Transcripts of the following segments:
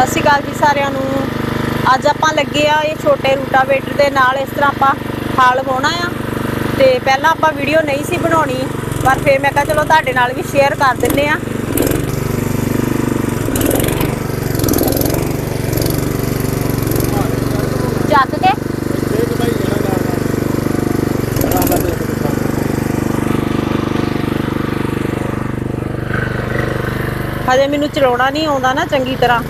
ਸਤਿ ਸ਼੍ਰੀ ਅਕਾਲ ਜੀ ਸਾਰਿਆਂ ਨੂੰ। ਅੱਜ ਆਪਾਂ ਲੱਗੇ ਆ ਇਹ ਛੋਟੇ ਰੂਟਾਵੇਟਰ ਦੇ ਨਾਲ ਇਸ ਤਰ੍ਹਾਂ ਆਪਾਂ ਹਾਲ ਵਾਉਣਾ ਆ। ਤੇ ਪਹਿਲਾਂ ਆਪਾਂ ਵੀਡੀਓ ਨਹੀਂ ਸੀ ਬਣਾਉਣੀ, ਪਰ ਫਿਰ ਮੈਂ ਕਿਹਾ ਚਲੋ ਤੁਹਾਡੇ ਨਾਲ ਵੀ ਸ਼ੇਅਰ ਕਰ ਦਿੰਨੇ ਆ। ਚੱਕ ਕੇ। ਹਜੇ ਮੈਨੂੰ ਚਲਾਉਣਾ ਨਹੀਂ ਆਉਂਦਾ ਨਾ ਚੰਗੀ ਤਰ੍ਹਾਂ।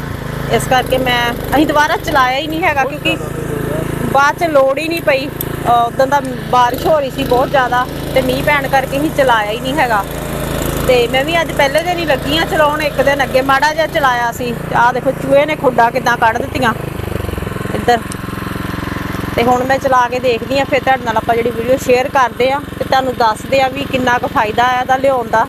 ਇਸ ਕਰਕੇ ਮੈਂ ਅਸੀਂ ਦੁਬਾਰਾ ਚਲਾਇਆ ਹੀ ਨਹੀਂ ਹੈਗਾ ਕਿਉਂਕਿ ਬਾਅਦ ਚ ਲੋੜ ਹੀ ਨਹੀਂ ਪਈ। ਉਦੋਂ ਦਾ ਬਾਰਿਸ਼ ਹੋ ਰਹੀ ਸੀ ਬਹੁਤ ਜ਼ਿਆਦਾ ਤੇ ਮੀਂਹ ਪੈਣ ਕਰਕੇ ਹੀ ਚਲਾਇਆ ਹੀ ਨਹੀਂ ਹੈਗਾ। ਤੇ ਮੈਂ ਵੀ ਅੱਜ ਪਹਿਲੇ ਦਿਨ ਹੀ ਲੱਗੀ ਆ ਚਲਾਉਣ, ਇੱਕ ਦਿਨ ਅੱਗੇ ਮਾੜਾ ਜਿਹਾ ਚਲਾਇਆ ਸੀ। ਆਹ ਦੇਖੋ ਚੂਹੇ ਨੇ ਖੁੱਡਾ ਕਿਦਾਂ ਕੱਢ ਦਿੱਤੀਆਂ ਇੱਧਰ। ਤੇ ਹੁਣ ਮੈਂ ਚਲਾ ਕੇ ਦੇਖਦੀ ਆ ਫਿਰ ਤੁਹਾਡੇ ਨਾਲ ਆਪਾਂ ਜਿਹੜੀ ਵੀਡੀਓ ਸ਼ੇਅਰ ਕਰਦੇ ਆ ਤੇ ਤੁਹਾਨੂੰ ਦੱਸਦੇ ਆ ਵੀ ਕਿੰਨਾ ਕੁ ਫਾਇਦਾ ਆ ਇਹਦਾ ਲਿਆਉਣ ਦਾ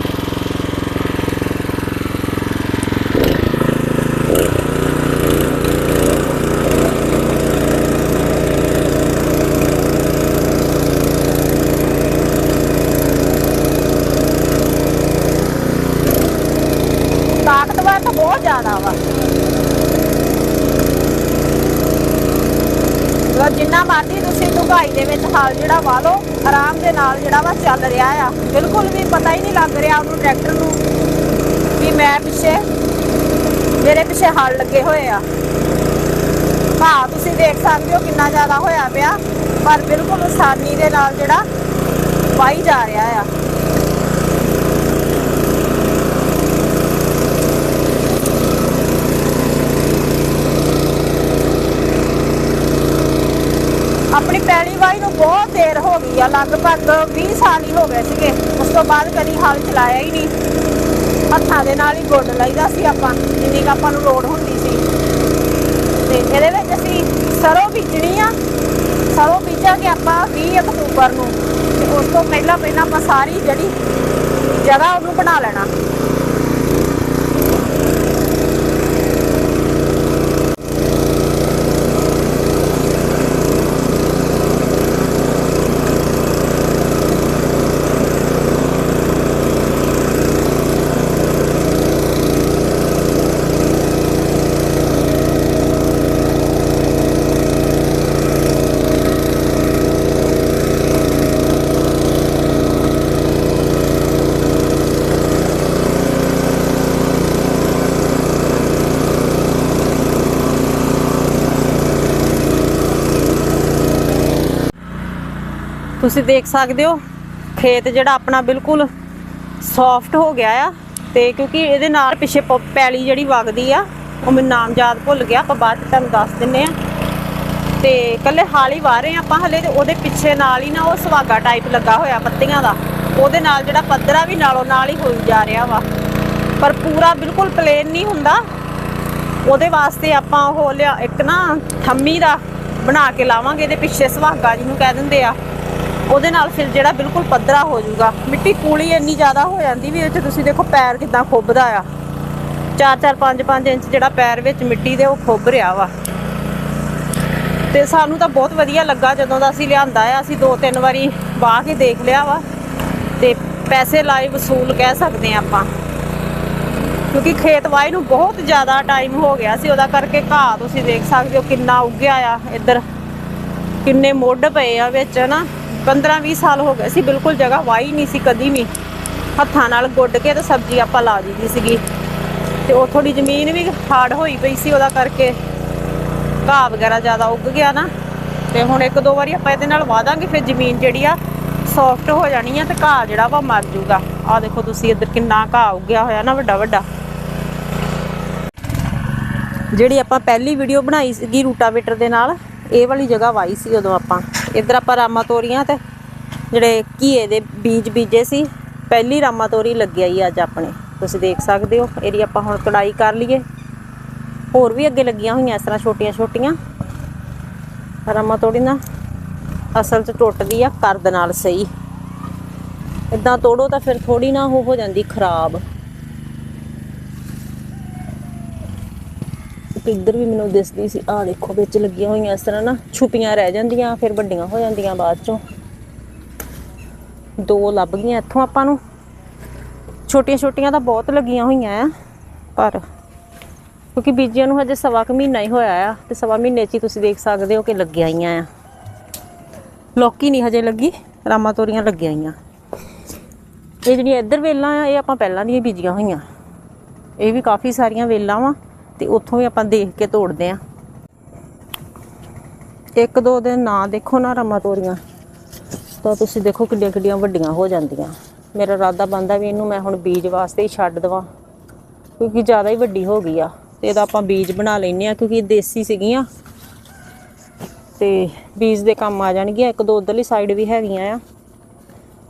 ਤਾਕਤਵਰ ਤਾਂ ਬਹੁਤ ਜ਼ਿਆਦਾ ਵਾ। ਲੋ ਜਿੰਨਾ ਮਰਜ਼ੀ ਤੁਸੀਂ ਡੁੰਗਾਈ ਦੇ ਵਿੱਚ ਹਲ ਜਿਹੜਾ ਵਾ ਲਓ, ਆਰਾਮ ਦੇ ਨਾਲ ਜਿਹੜਾ ਵਾ ਚੱਲ ਰਿਹਾ ਆ। ਬਿਲਕੁਲ ਵੀ ਪਤਾ ਹੀ ਨਹੀਂ ਲੱਗ ਰਿਹਾ ਉਹਨੂੰ ਟਰੈਕਟਰ ਨੂੰ ਵੀ ਮੈਂ ਪਿੱਛੇ, ਮੇਰੇ ਪਿੱਛੇ ਹਲ ਲੱਗੇ ਹੋਏ ਆ। ਭਾ ਤੁਸੀਂ ਦੇਖ ਸਕਦੇ ਹੋ ਕਿੰਨਾ ਜ਼ਿਆਦਾ ਹੋਇਆ ਪਿਆ, ਪਰ ਬਿਲਕੁਲ ਆਸਾਨੀ ਦੇ ਨਾਲ ਜਿਹੜਾ ਪਾਈ ਜਾ ਰਿਹਾ ਆ ਆਪਣੀ ਪੈਲੀ ਵਾਈ ਨੂੰ ਬਹੁਤ ਦੇਰ ਹੋ ਗਈ ਆ, ਲਗਭਗ 20 ਸਾਲ ਹੀ ਹੋ ਗਏ ਸੀਗੇ। ਉਸ ਤੋਂ ਬਾਅਦ ਕਦੀ ਹਲ ਚਲਾਇਆ ਹੀ ਨਹੀਂ। ਹੱਥਾਂ ਦੇ ਨਾਲ ਹੀ ਗੁੱਡ ਲਈਦਾ ਸੀ ਆਪਾਂ, ਜਿੰਨੀ ਕੁ ਆਪਾਂ ਨੂੰ ਲੋੜ ਹੁੰਦੀ ਸੀ। ਤੇ ਇਹਦੇ ਵਿੱਚ ਅਸੀਂ ਸਰੋਂ ਬੀਜਣੀ ਆ। ਸਰੋਂ ਬੀਜਾਂਗੇ ਆਪਾਂ 20 ਅਕਤੂਬਰ ਨੂੰ। ਤੇ ਉਸ ਤੋਂ ਪਹਿਲਾਂ ਪਹਿਲਾਂ ਆਪਾਂ ਸਾਰੀ ਜਿਹੜੀ ਜਗ੍ਹਾ ਉਹਨੂੰ ਬਣਾ ਲੈਣਾ। ਤੁਸੀਂ ਦੇਖ ਸਕਦੇ ਹੋ, ਖੇਤ ਜਿਹੜਾ ਆਪਣਾ ਬਿਲਕੁਲ ਸੌਫਟ ਹੋ ਗਿਆ ਆ ਤੇ ਕਿਉਂਕਿ ਇਹਦੇ ਨਾਲ ਪਿੱਛੇ ਪ- ਪੈਲੀ ਜਿਹੜੀ ਵਗਦੀ ਆ, ਉਹ ਮੈਨੂੰ ਨਾਮ ਯਾਦ ਭੁੱਲ ਗਿਆ, ਆਪਾਂ ਬਾਅਦ ਚ ਤੁਹਾਨੂੰ ਦੱਸ ਦਿੰਨੇ ਆ। ਤੇ ਕੱਲੇ ਹਾਲ ਹੀ ਵਾਹ ਰਹੇ ਆ ਆਪਾਂ, ਹਲੇ ਤੇ ਉਹਦੇ ਪਿੱਛੇ ਨਾਲ ਹੀ ਨਾ ਉਹ ਸੁਹਾਗਾ ਟਾਈਪ ਲੱਗਾ ਹੋਇਆ ਪੱਤੀਆਂ ਦਾ। ਉਹਦੇ ਨਾਲ ਜਿਹੜਾ ਪੱਧਰਾ ਵੀ ਨਾਲੋਂ ਨਾਲ ਹੀ ਹੋਈ ਜਾ ਰਿਹਾ ਵਾ। ਪਰ ਪੂਰਾ ਬਿਲਕੁਲ ਪਲੇਨ ਨਹੀਂ ਹੁੰਦਾ। ਉਹਦੇ ਵਾਸਤੇ ਆਪਾਂ ਉਹ ਲਿਆ ਇੱਕ ਨਾ ਥੰਮੀ ਦਾ ਬਣਾ ਕੇ ਲਾਵਾਂਗੇ, ਇਹਦੇ ਪਿੱਛੇ ਸੁਹਾਗਾ ਜਿਹਨੂੰ ਕਹਿ ਦਿੰਦੇ ਆ। ਉਹਦੇ ਨਾਲ ਫਿਰ ਜਿਹੜਾ ਬਿਲਕੁਲ ਪੱਧਰਾ ਹੋ ਜਾਊਗਾ। ਮਿੱਟੀ ਕੂਲੀ ਇੰਨੀ ਜ਼ਿਆਦਾ ਹੋ ਜਾਂਦੀ ਵੀ ਇਹ 'ਚ ਤੁਸੀਂ ਦੇਖੋ ਪੈਰ ਕਿਦਾਂ ਖੁੱਬਦਾ ਆ। 4-4 5-5 ਇੰਚ ਜਿਹੜਾ ਪੈਰ ਵਿੱਚ ਮਿੱਟੀ ਦੇ ਉਹ ਖੁੱਬ ਰਿਹਾ ਵਾ। ਤੇ ਸਾਨੂੰ ਤਾਂ ਬਹੁਤ ਵਧੀਆ ਲੱਗਾ ਜਦੋਂ ਦਾ ਅਸੀਂ ਲਿਆਂਦਾ ਆ। ਅਸੀਂ ਦੋ ਤਿੰਨ ਵਾਰੀ ਵਾਹ ਕੇ ਦੇਖ ਲਿਆ ਵਾ। ਤੇ ਪੈਸੇ ਲਾਏ ਵਸੂਲ ਕਹਿ ਸਕਦੇ ਆ ਆਪਾਂ। ਕਿਉਂਕਿ ਖੇਤ ਵਾਈ ਨੂੰ ਬਹੁਤ ਜ਼ਿਆਦਾ ਟਾਈਮ ਹੋ ਗਿਆ ਸੀ। ਉਹਦਾ ਕਰਕੇ ਘਾਹ ਤੁਸੀਂ ਦੇਖ ਸਕਦੇ ਹੋ ਕਿੰਨਾ ਉੱਗਿਆ ਆ ਇੱਧਰ। ਕਿੰਨੇ ਮੁੱਢ ਪਏ ਆ ਵਿੱਚ ਨਾ 15 20 ਸਾਲ ਹੋ ਗਏ ਸੀ, ਬਿਲਕੁਲ ਜਗ੍ਹਾ ਵਾਈ ਨਹੀਂ ਸੀ, ਕਦੀ ਵੀ ਹੱਥਾਂ ਨਾਲ ਗੁੱਡ ਕੇ ਤੇ ਸਬਜ਼ੀ ਆਪਾਂ ਲਾ ਦਿੱਤੀ ਸੀਗੀ। ਤੇ ਉਹ ਥੋੜੀ ਜ਼ਮੀਨ ਵੀ ਹਾਰਡ ਹੋਈ ਪਈ ਸੀ ਉਹਦਾ ਕਰਕੇ। ਘਾਹ ਵਗੈਰਾ ਜ਼ਿਆਦਾ ਉੱਗ ਗਿਆ ਨਾ। ਤੇ ਹੁਣ ਇੱਕ ਦੋ ਵਾਰੀ ਆਪਾਂ ਇਹਦੇ ਨਾਲ ਵਾਦਾਂਗੇ ਫਿਰ ਜ਼ਮੀਨ ਜਿਹੜੀ ਆ ਸੌਫਟ ਹੋ ਜਾਣੀ ਆ ਤੇ ਘਾਹ ਜਿਹੜਾ ਵਾ ਮਰ ਜਾਊਗਾ। ਆ ਦੇਖੋ ਤੁਸੀਂ ਇੱਧਰ ਕਿੰਨਾ ਘਾਹ ਉੱਗਿਆ ਹੋਇਆ ਨਾ, ਵੱਡਾ ਵੱਡਾ। ਜਿਹੜੀ ਆਪਾਂ ਪਹਿਲੀ ਵੀਡੀਓ ਬਣਾਈ ਸੀਗੀ ਰੂਟਾਵੇਟਰ ਦੇ ਨਾਲ, ਇਹ ਵਾਲੀ ਜਗ੍ਹਾ ਵਾਈ ਸੀ ਉਦੋਂ ਆਪਾਂ। ਇੱਧਰ ਆਪਾਂ ਰਾਮਾ ਤੋਰੀਆਂ ਤੇ ਜਿਹੜੇ ਘੀਏ ਦੇ ਬੀਜ ਬੀਜੇ ਸੀ, ਪਹਿਲੀ ਰਾਮਾ ਤੋਰੀ ਲੱਗਿਆ ਹੀ ਅੱਜ ਆਪਣੇ। ਤੁਸੀਂ ਦੇਖ ਸਕਦੇ ਹੋ, ਇਹਦੀ ਆਪਾਂ ਹੁਣ ਕੜਾਈ ਕਰ ਲਈਏ। ਹੋਰ ਵੀ ਅੱਗੇ ਲੱਗੀਆਂ ਹੋਈਆਂ ਇਸ ਤਰ੍ਹਾਂ ਛੋਟੀਆਂ ਛੋਟੀਆਂ ਰਾਮਾ ਤੋੜੀ ਨਾ ਅਸਲ 'ਚ ਟੁੱਟਦੀ ਆ, ਕਰਦ ਨਾਲ ਸਹੀ। ਇਦਾਂ ਤੋੜੋ ਤਾਂ ਫਿਰ ਥੋੜੀ ਨਾ ਉਹ ਹੋ ਜਾਂਦੀ ਖਰਾਬ। ਇੱਕ ਇੱਧਰ ਵੀ ਮੈਨੂੰ ਦਿਸਦੀ ਸੀ, ਆਹ ਦੇਖੋ ਵਿੱਚ ਲੱਗੀਆਂ ਹੋਈਆਂ, ਇਸ ਤਰ੍ਹਾਂ ਨਾ ਛੁਪੀਆਂ ਰਹਿ ਜਾਂਦੀਆਂ, ਫਿਰ ਵੱਡੀਆਂ ਹੋ ਜਾਂਦੀਆਂ ਬਾਅਦ ਚੋਂ। ਦੋ ਲੱਭ ਗਈਆਂ ਇੱਥੋਂ ਆਪਾਂ ਨੂੰ। ਛੋਟੀਆਂ ਛੋਟੀਆਂ ਤਾਂ ਬਹੁਤ ਲੱਗੀਆਂ ਹੋਈਆਂ ਆ, ਪਰ ਕਿਉਂਕਿ ਬੀਜਿਆਂ ਨੂੰ ਹਜੇ ਸਵਾ ਕੁ ਮਹੀਨਾ ਹੀ ਹੋਇਆ ਆ, ਤੇ ਸਵਾ ਮਹੀਨੇ 'ਚ ਹੀ ਤੁਸੀਂ ਦੇਖ ਸਕਦੇ ਹੋ ਕਿ ਲੱਗੀਆਂ ਆਈਆਂ ਆ। ਲੌਕੀ ਨਹੀਂ ਹਜੇ ਲੱਗੀ, ਰਾਮਾ ਤੋਰੀਆਂ ਲੱਗੀਆਂ ਆਈਆਂ ਇਹ ਜਿਹੜੀਆਂ ਇੱਧਰ ਵੇਲਾਂ ਆ, ਇਹ ਆਪਾਂ ਪਹਿਲਾਂ ਦੀਆਂ ਬੀਜੀਆਂ ਹੋਈਆਂ। ਇਹ ਵੀ ਕਾਫੀ ਸਾਰੀਆਂ ਵੇਲਾਂ ਵਾ। ਤੇ ਉੱਥੋਂ ਵੀ ਆਪਾਂ ਦੇਖ ਕੇ ਤੋੜਦੇ ਆ। ਇੱਕ ਦੋ ਦਿਨ ਨਾ ਦੇਖੋ ਨਾ ਰਾਮਾ ਤੋਰੀਆਂ, ਤਾਂ ਤੁਸੀਂ ਦੇਖੋ ਕਿੱਡੀਆਂ ਕਿੱਡੀਆਂ ਵੱਡੀਆਂ ਹੋ ਜਾਂਦੀਆਂ। ਮੇਰਾ ਇਰਾਦਾ ਬੰਦਾ ਵੀ ਇਹਨੂੰ ਮੈਂ ਹੁਣ ਬੀਜ ਵਾਸਤੇ ਹੀ ਛੱਡ ਦਵਾਂ, ਕਿਉਂਕਿ ਜ਼ਿਆਦਾ ਹੀ ਵੱਡੀ ਹੋ ਗਈ ਆ। ਤੇ ਇਹਦਾ ਆਪਾਂ ਬੀਜ ਬਣਾ ਲੈਨੇ ਆ, ਕਿਉਂਕਿ ਇਹ ਦੇਸੀ ਸੀਗੀਆਂ। ਤੇ ਬੀਜ ਦੇ ਕੰਮ ਆ ਜਾਣਗੀਆਂ, ਇੱਕ ਦੋ ਉਧਰਲੀ ਸਾਈਡ ਵੀ ਹੈਗੀਆਂ ਆ,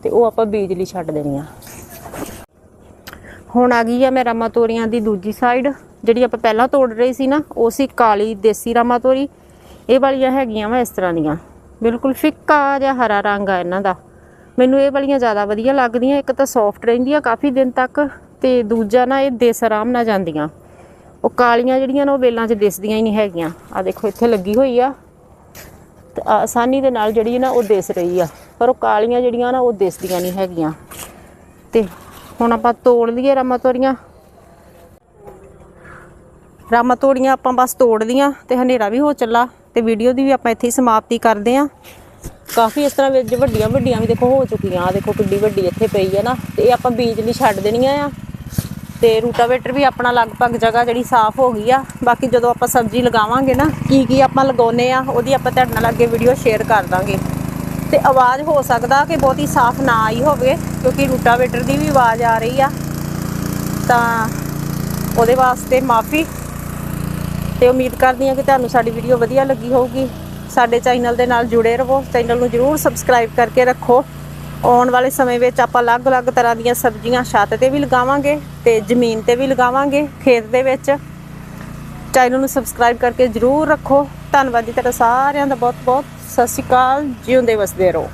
ਤੇ ਉਹ ਆਪਾਂ ਬੀਜ ਲਈ ਛੱਡ ਦੇਣੀਆਂ। ਹੁਣ ਆ ਗਈ ਆ ਮੈਂ ਰਾਮਾ ਤੋਰੀਆਂ ਦੀ ਦੂਜੀ ਸਾਈਡ ਜਿਹੜੀ ਆਪਾਂ ਪਹਿਲਾਂ ਤੋੜ ਰਹੀ ਸੀ ਨਾ, ਉਹ ਸੀ ਕਾਲੀ ਦੇਸੀ ਰਾਮਾ ਤੋਰੀ ਇਹ ਵਾਲੀਆਂ ਹੈਗੀਆਂ ਵਾ ਇਸ ਤਰ੍ਹਾਂ ਦੀਆਂ। ਬਿਲਕੁਲ ਫਿੱਕਾ ਜਿਹਾ ਹਰਾ ਰੰਗ ਆ ਇਹਨਾਂ ਦਾ। ਮੈਨੂੰ ਇਹ ਵਾਲੀਆਂ ਜ਼ਿਆਦਾ ਵਧੀਆ ਲੱਗਦੀਆਂ। ਇੱਕ ਤਾਂ ਸੌਫਟ ਰਹਿੰਦੀਆਂ ਕਾਫੀ ਦਿਨ ਤੱਕ ਤੇ ਦੂਜਾ ਨਾ ਇਹ ਦੇਸ ਆਰਾਮ ਨਾਲ ਜਾਂਦੀਆਂ। ਉਹ ਕਾਲੀਆਂ ਜਿਹੜੀਆਂ ਨਾ ਉਹ ਵੇਲਾਂ 'ਚ ਦਿਸਦੀਆਂ ਹੀ ਨਹੀਂ ਹੈਗੀਆਂ। ਆ ਦੇਖੋ, ਇੱਥੇ ਲੱਗੀ ਹੋਈ ਆ। ਤੇ ਆਸਾਨੀ ਦੇ ਨਾਲ ਜਿਹੜੀ ਨਾ ਉਹ ਦਿਸ ਰਹੀ ਆ। ਪਰ ਉਹ ਕਾਲੀਆਂ ਜਿਹੜੀਆਂ ਨਾ ਉਹ ਦਿਸਦੀਆਂ ਨਹੀਂ ਹੈਗੀਆਂ। ਤੇ ਹੁਣ ਆਪਾਂ ਤੋੜ ਲਈਏ ਰਾਮਾ ਤੋਰੀਆਂ ਰਾਮਾ ਤੋੜੀਆਂ ਆਪਾਂ ਬਸ ਤੋੜ ਲੀਆਂ ਤੇ ਹਨੇਰਾ ਵੀ ਹੋ ਚੱਲਾ ਤੇ ਵੀਡੀਓ ਦੀ ਵੀ ਆਪਾਂ ਇੱਥੇ ਹੀ ਸਮਾਪਤੀ ਕਰਦੇ ਆਂ। ਕਾਫੀ ਇਸ ਤਰ੍ਹਾਂ ਵਿੱਚ ਵੱਡੀਆਂ ਵੱਡੀਆਂ ਵੀ ਦੇਖੋ ਹੋ ਚੁੱਕੀਆਂ। ਆ ਦੇਖੋ ਕਿੱਡੀ ਵੱਡੀ ਇੱਥੇ ਪਈ ਆ ਨਾ ਤੇ ਇਹ ਆਪਾਂ ਬੀਜ ਲਈ ਛੱਡ ਦੇਣੀਆਂ ਆ। ਤੇ ਰੂਟਾਵੇਟਰ ਵੀ ਆਪਣਾ ਲਗਭਗ ਜਗ੍ਹਾ ਜਿਹੜੀ ਸਾਫ਼ ਹੋ ਗਈ ਆ। ਬਾਕੀ ਜਦੋਂ ਆਪਾਂ ਸਬਜ਼ੀ ਲਗਾਵਾਂਗੇ ਨਾ ਕੀ ਕੀ ਆਪਾਂ ਲਗਾਉਨੇ ਆ, ਉਹਦੀ ਆਪਾਂ ਤੁਹਾਡੇ ਨਾਲ ਅੱਗੇ ਵੀਡੀਓ ਸ਼ੇਅਰ ਕਰ ਦਾਂਗੇ। ਤੇ ਆਵਾਜ਼ ਹੋ ਸਕਦਾ ਕਿ ਬਹੁਤੀ ਸਾਫ਼ ਨਾ ਆਈ ਹੋਵੇ, ਕਿਉਂਕਿ ਰੂਟਾਵੇਟਰ ਦੀ ਵੀ ਆਵਾਜ਼ ਆ ਰਹੀ ਆ। ਤਾਂ ਉਹਦੇ ਵਾਸਤੇ ਮਾਫੀ। ਤੇ ਉਮੀਦ ਕਰਦੀ ਹਾਂ ਕਿ ਤੁਹਾਨੂੰ ਸਾਡੀ ਵੀਡੀਓ ਵਧੀਆ ਲੱਗੀ ਹੋਊਗੀ। ਸਾਡੇ ਚੈਨਲ ਦੇ ਨਾਲ ਜੁੜੇ ਰਹੋ। ਚੈਨਲ ਨੂੰ ਜਰੂਰ ਸਬਸਕ੍ਰਾਈਬ ਕਰਕੇ ਰੱਖੋ। ਆਉਣ ਵਾਲੇ ਸਮੇਂ ਵਿੱਚ ਆਪਾਂ ਅਲੱਗ-ਅਲੱਗ ਤਰ੍ਹਾਂ ਦੀਆਂ ਸਬਜ਼ੀਆਂ ਛੱਤ ਤੇ ਵੀ ਲਗਾਵਾਂਗੇ ਤੇ ਜ਼ਮੀਨ ਤੇ ਵੀ ਲਗਾਵਾਂਗੇ ਖੇਤ ਦੇ ਵਿੱਚ। ਚੈਨਲ ਨੂੰ ਸਬਸਕ੍ਰਾਈਬ ਕਰਕੇ ਜਰੂਰ ਰੱਖੋ। ਧੰਨਵਾਦ ਜੀ। ਤੁਹਾਡਾ ਸਾਰਿਆਂ ਦਾ ਬਹੁਤ-ਬਹੁਤ ਸਤਿ ਸ਼੍ਰੀ ਅਕਾਲ। ਜਿਉਂਦੇ ਵਸਦੇ ਰਹੋ।